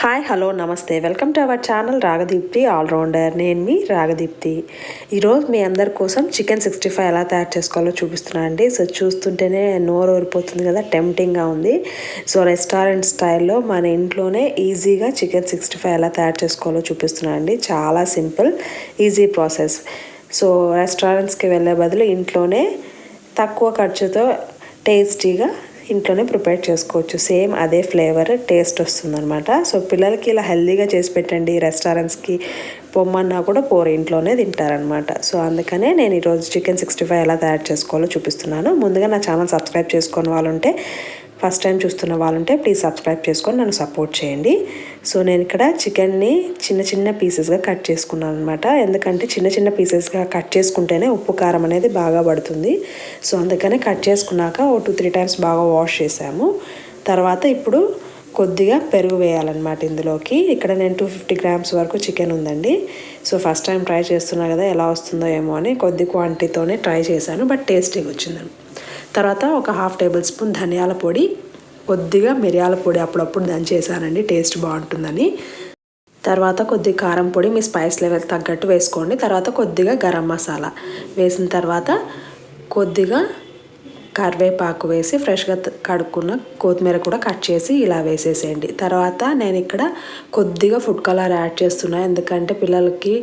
Hi hello నమస్తే. Welcome to our channel Ragadeepthi allrounder నేను మీ రాగదీప్తి ఈరోజు మీ అందరి కోసం చికెన్ సిక్స్టీ ఫైవ్ ఎలా తయారు చేసుకోవాలో చూపిస్తున్నాను అండి. సో చూస్తుంటేనే నోరు ఊరిపోతుంది కదా టెంప్టింగ్గా ఉంది. సో రెస్టారెంట్ స్టైల్లో మన ఇంట్లోనే ఈజీగా చికెన్ సిక్స్టీ ఫైవ్ ఎలా తయారు చేసుకోవాలో చూపిస్తున్నాను అండి. చాలా సింపుల్ ఈజీ ప్రాసెస్ సో రెస్టారెంట్స్కి వెళ్ళే బదులు ఇంట్లోనే తక్కువ ఖర్చుతో టేస్టీగా ఇంట్లోనే ప్రిపేర్ చేసుకోవచ్చు. సేమ్ అదే ఫ్లేవర్ టేస్ట్ వస్తుందనమాట సో పిల్లలకి ఇలా హెల్దీగా చేసి పెట్టండి. రెస్టారెంట్స్కి పొమ్మన్నా కూడా పోరు ఇంట్లోనే తింటారనమాట సో అందుకనే నేను ఈరోజు చికెన్ సిక్స్టీ ఫైవ్ ఎలా తయారు చేసుకోవాలో చూపిస్తున్నాను. ముందుగా నా ఛానల్ సబ్స్క్రైబ్ చేసుకొని వాళ్ళు ఉంటే ఫస్ట్ టైం చూస్తున్న వాళ్ళుంటే ప్లీజ్ సబ్స్క్రైబ్ చేసుకొని నన్ను సపోర్ట్ చేయండి. సో నేను ఇక్కడ చికెన్ని చిన్న చిన్న పీసెస్గా కట్ చేసుకున్నాను అనమాట ఎందుకంటే చిన్న చిన్న పీసెస్గా కట్ చేసుకుంటేనే ఉప్పు కారం అనేది బాగా పడుతుంది. సో అందుకనే కట్ చేసుకున్నాక ఓ టూ త్రీ టైమ్స్ బాగా వాష్ చేసాము. తర్వాత ఇప్పుడు కొద్దిగా పెరుగు వేయాలన్నమాట ఇందులోకి. ఇక్కడ నేను టూ ఫిఫ్టీ గ్రామ్స్ వరకు చికెన్ ఉందండి. సో ఫస్ట్ టైం ట్రై చేస్తున్నా కదా ఎలా వస్తుందో ఏమో అని కొద్ది క్వాంటిటీతోనే ట్రై చేశాను బట్ టేస్టీగా వచ్చింది తర్వాత ఒక హాఫ్ టేబుల్ స్పూన్ ధనియాల పొడి కొద్దిగా మిరియాల పొడి అప్పుడప్పుడు దంచేసానండి టేస్ట్ బాగుంటుందని. తర్వాత కొద్దిగా కారం పొడి మీ స్పైస్ లెవెల్ తగ్గట్టు వేసుకోండి. తర్వాత కొద్దిగా గరం మసాలా వేసిన తర్వాత కొద్దిగా కరివేపాకు వేసి ఫ్రెష్గా కడుక్కున్న కొత్తిమీర కూడా కట్ చేసి ఇలా వేసేసేయండి. తర్వాత నేను ఇక్కడ కొద్దిగా ఫుడ్ కలర్ యాడ్ చేస్తున్నా ఎందుకంటే పిల్లలకి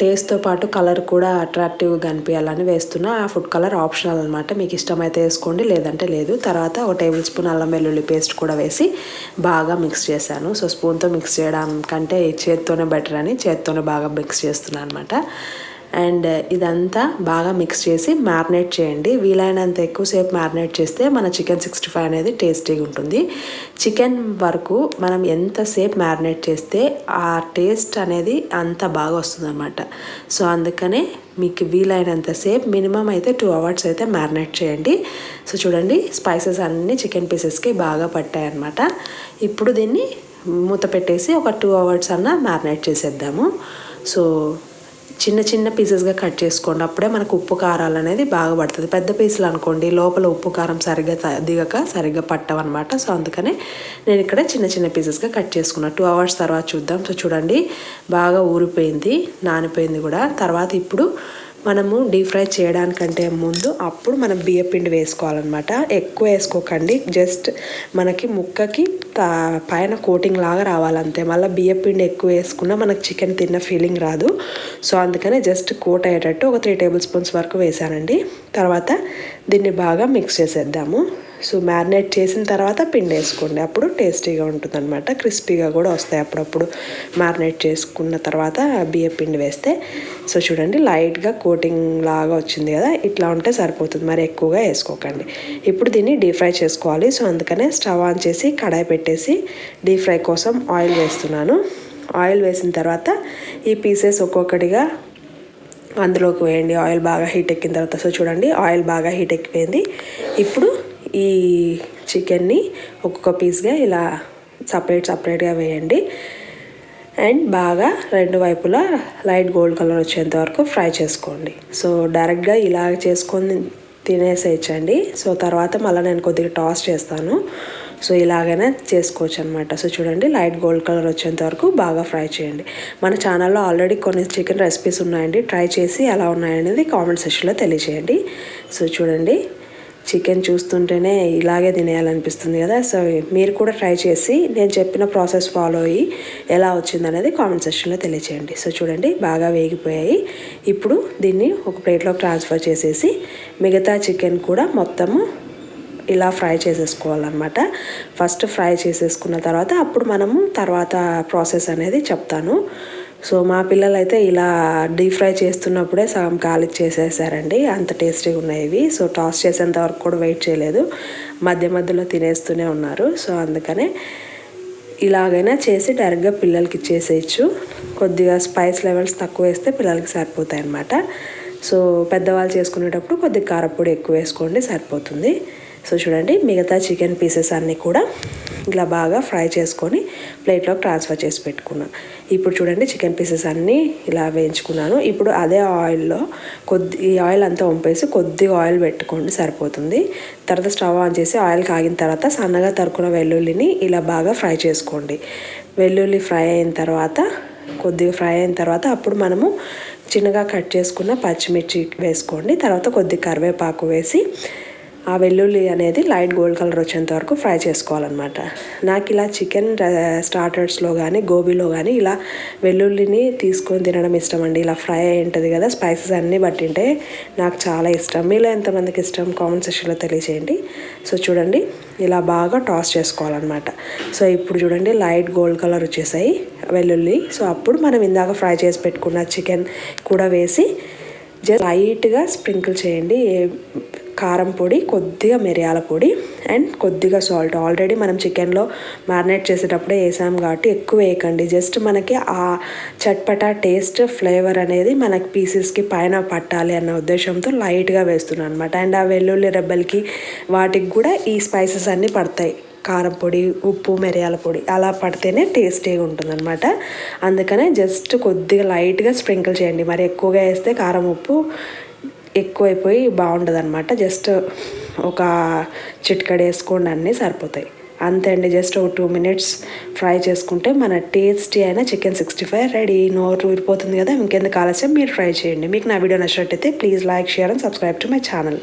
టేస్ట్తో పాటు కలర్ కూడా అట్రాక్టివ్గా కనిపించాలని వేస్తున్నా. ఆ ఫుడ్ కలర్ ఆప్షనల్ అనమాట మీకు ఇష్టమైతే వేసుకోండి లేదంటే లేదు. తర్వాత ఒక టేబుల్ స్పూన్ అల్లం వెల్లుల్లి పేస్ట్ కూడా వేసి బాగా మిక్స్ చేశాను. సో స్పూన్తో మిక్స్ చేయడం కంటే చేత్తోనే బెటర్ అని చేత్తోనే బాగా మిక్స్ చేస్తున్నాను అనమాట అండ్ uh, ఇదంతా బాగా మిక్స్ చేసి మ్యారినేట్ చేయండి. వీలైనంత ఎక్కువసేపు మ్యారినేట్ చేస్తే మన చికెన్ సిక్స్టీ ఫైవ్ అనేది టేస్టీగా ఉంటుంది. చికెన్ వరకు మనం ఎంతసేపు మ్యారినేట్ చేస్తే ఆ టేస్ట్ అనేది అంత బాగా వస్తుంది అనమాట సో అందుకనే మీకు వీలైనంతసేపు మినిమం అయితే టూ అవర్స్ అయితే మ్యారినేట్ చేయండి. సో చూడండి స్పైసెస్ అన్నీ చికెన్ పీసెస్కి బాగా పట్టాయి అనమాట ఇప్పుడు దీన్ని మూత పెట్టేసి ఒక టూ అవర్స్ అన్న మ్యారినేట్ చేసేద్దాము. సో చిన్న చిన్న పీసెస్గా కట్ చేసుకోండి. అప్పుడే మనకు ఉప్పు కారాలు అనేది బాగా పడుతుంది. పెద్ద పీసులు అనుకోండి లోపల ఉప్పు కారం సరిగ్గా దిగక సరిగ్గా పట్టవన్నమాట సో అందుకనే నేను ఇక్కడ చిన్న చిన్న పీసెస్గా కట్ చేసుకున్నా. టూ అవర్స్ తర్వాత చూద్దాం. సో చూడండి బాగా ఊరిపోయింది నానిపోయింది కూడా. తర్వాత ఇప్పుడు మనము డీప్ ఫ్రై చేయడానికంటే ముందు అప్పుడు మనం బియ్యపిండి వేసుకోవాలన్నమాట. ఎక్కువ వేసుకోకండి. జస్ట్ మనకి ముక్కకి పైన కోటింగ్ లాగా రావాలంతే. మళ్ళీ బియ్యపిండి ఎక్కువ వేసుకున్నా మనకు చికెన్ తిన్న ఫీలింగ్ రాదు. సో అందుకనే జస్ట్ కోట్ అయ్యేటట్టు ఒక త్రీ టేబుల్ స్పూన్స్ వరకు వేసానండి. తర్వాత దీన్ని బాగా మిక్స్ చేసేద్దాము. సో మ్యారినేట్ చేసిన తర్వాత పిండి వేసుకోండి. అప్పుడు టేస్టీగా ఉంటుంది అనమాట క్రిస్పీగా కూడా వస్తాయి అప్పుడప్పుడు. మ్యారినేట్ చేసుకున్న తర్వాత బియ్య పిండి వేస్తే సో చూడండి లైట్గా కోటింగ్ లాగా వచ్చింది కదా ఇట్లా ఉంటే సరిపోతుంది. మరి ఎక్కువగా వేసుకోకండి. ఇప్పుడు దీన్ని డీప్ ఫ్రై చేసుకోవాలి. సో అందుకనే స్టవ్ ఆన్ చేసి కడాయి పెట్టేసి డీప్ ఫ్రై కోసం ఆయిల్ వేస్తున్నాను. ఆయిల్ వేసిన తర్వాత ఈ పీసెస్ ఒక్కొక్కటిగా అందులోకి వేయండి. ఆయిల్ బాగా హీట్ ఎక్కిన తర్వాత సో చూడండి ఆయిల్ బాగా హీట్ ఎక్కిపోయింది. ఇప్పుడు ఈ చికెన్ని ఒక్కొక్క పీస్గా ఇలా సపరేట్ సపరేట్గా వేయండి. అండ్ బాగా రెండు వైపులా లైట్ గోల్డ్ కలర్ వచ్చేంత వరకు ఫ్రై చేసుకోండి. సో డైరెక్ట్గా ఇలా చేసుకొని తినేసేయచ్చండి. సో తర్వాత మళ్ళీ నేను కొద్దిగా టాస్ చేస్తాను. సో ఇలాగైనా చేసుకోవచ్చు అనమాట సో చూడండి లైట్ గోల్డ్ కలర్ వచ్చేంత వరకు బాగా ఫ్రై చేయండి. మన ఛానల్లో ఆల్రెడీ కొన్ని చికెన్ రెసిపీస్ ఉన్నాయండి. ట్రై చేసి ఎలా ఉన్నాయనేది కామెంట్ సెక్షన్లో తెలియజేయండి సో చూడండి చికెన్ చూస్తుంటేనే ఇలాగే తినేయాలనిపిస్తుంది కదా. సో మీరు కూడా ట్రై చేసి నేను చెప్పిన ప్రాసెస్ ఫాలో అయ్యి ఎలా వచ్చిందనేది కామెంట్ సెక్షన్లో తెలియచేయండి. సో చూడండి బాగా వేగిపోయాయి. ఇప్పుడు దీన్ని ఒక ప్లేట్లోకి ట్రాన్స్ఫర్ చేసేసి మిగతా చికెన్ కూడా మొత్తము ఇలా ఫ్రై చేసేసుకోవాలన్నమాట. ఫస్ట్ ఫ్రై చేసేసుకున్న తర్వాత అప్పుడు మనము తర్వాత ప్రాసెస్ అనేది చెప్తాను. సో మా పిల్లలు అయితే ఇలా డీప్ ఫ్రై చేస్తున్నప్పుడే సగం ఖాళీ చేసేసారండి. అంత టేస్టీగా ఉన్నాయి ఇవి. సో టాస్ చేసేంత వరకు కూడా వెయిట్ చేయలేదు. మధ్య మధ్యలో తినేస్తూనే ఉన్నారు. సో అందుకనే ఇలాగైనా చేసి డైరెక్ట్గా పిల్లలకి ఇచ్చేసేయచ్చు. కొద్దిగా స్పైస్ లెవెల్స్ తక్కువ వేస్తే పిల్లలకి సరిపోతాయి అన్నమాట సో పెద్దవాళ్ళు చేసుకునేటప్పుడు కొద్దిగా కారపొడి ఎక్కువ వేసుకోండి సరిపోతుంది. సో చూడండి మిగతా చికెన్ పీసెస్ అన్నీ కూడా ఇలా బాగా ఫ్రై చేసుకొని ప్లేట్లోకి ట్రాన్స్ఫర్ చేసి పెట్టుకున్నాను ఇప్పుడు చూడండి చికెన్ పీసెస్ అన్నీ ఇలా వేయించుకున్నాను. ఇప్పుడు అదే ఆయిల్లో కొద్ది ఈ ఆయిల్ అంతా వంపేసి కొద్దిగా ఆయిల్ పెట్టుకోండి సరిపోతుంది. తర్వాత స్టవ్ ఆన్ చేసి ఆయిల్ కాగిన తర్వాత సన్నగా తరుకున్న వెల్లుల్లిని ఇలా బాగా ఫ్రై చేసుకోండి. వెల్లుల్లి ఫ్రై అయిన తర్వాత కొద్దిగా ఫ్రై అయిన తర్వాత అప్పుడు మనము చిన్నగా కట్ చేసుకున్న పచ్చిమిర్చి వేసుకోండి. తర్వాత కొద్ది కరివేపాకు వేసి ఆ వెల్లుల్లి అనేది లైట్ గోల్డ్ కలర్ వచ్చేంత వరకు ఫ్రై చేసుకోవాలన్నమాట. నాకు ఇలా చికెన్ స్టార్టర్స్లో కానీ గోబీలో కానీ ఇలా వెల్లుల్లిని తీసుకొని తినడం ఇష్టం అండి ఇలా ఫ్రై అయి ఉంటుంది కదా స్పైసెస్ అన్నీ బట్టింటే నాకు చాలా ఇష్టం. మీలో ఎంతమందికి ఇష్టం? కామెంట్ సెక్షన్లో తెలియజేయండి సో చూడండి ఇలా బాగా టాస్ చేసుకోవాలన్నమాట. సో ఇప్పుడు చూడండి లైట్ గోల్డ్ కలర్ వచ్చేసాయి వెల్లుల్లి. సో అప్పుడు మనం ఇందాక ఫ్రై చేసి పెట్టుకున్న చికెన్ కూడా వేసి జస్ట్ లైట్గా స్ప్రింకిల్ చేయండి. కారం పొడి కొద్దిగా మిరియాల పొడి అండ్ కొద్దిగా సాల్ట్ ఆల్రెడీ మనం చికెన్లో మ్యారినేట్ చేసేటప్పుడే వేసాం కాబట్టి ఎక్కువ వేయకండి. జస్ట్ మనకి ఆ చట్పటా టేస్ట్ ఫ్లేవర్ అనేది మనకి పీసెస్కి పైన పట్టాలి అన్న ఉద్దేశంతో లైట్గా వేస్తున్నాను అనమాట అండ్ ఆ వెల్లుల్లి రెబ్బలకి వాటికి కూడా ఈ స్పైసెస్ అన్నీ పడతాయి. కారం పొడి ఉప్పు మిరియాల పొడి అలా పడితేనే టేస్టీగా ఉంటుందన్నమాట అందుకనే జస్ట్ కొద్దిగా లైట్గా స్ప్రింకిల్ చేయండి. మరి ఎక్కువగా వేస్తే కారం ఉప్పు ఎక్కువైపోయి బాగుండదు అనమాట జస్ట్ ఒక చిట్కడ వేసుకోండి అన్నీ సరిపోతాయి. అంతే అండి జస్ట్ ఒక టూ మినిట్స్ ఫ్రై చేసుకుంటే మన టేస్టీ అయిన చికెన్ సిక్స్టీ ఫైవ్ రెడీ. నోరు ఊరిపోతుంది కదా ఇంకెందుకు ఆలస్యం? మీరు ట్రై చేయండి. మీకు నా వీడియో నచ్చినట్టయితే please like share and subscribe to my channel.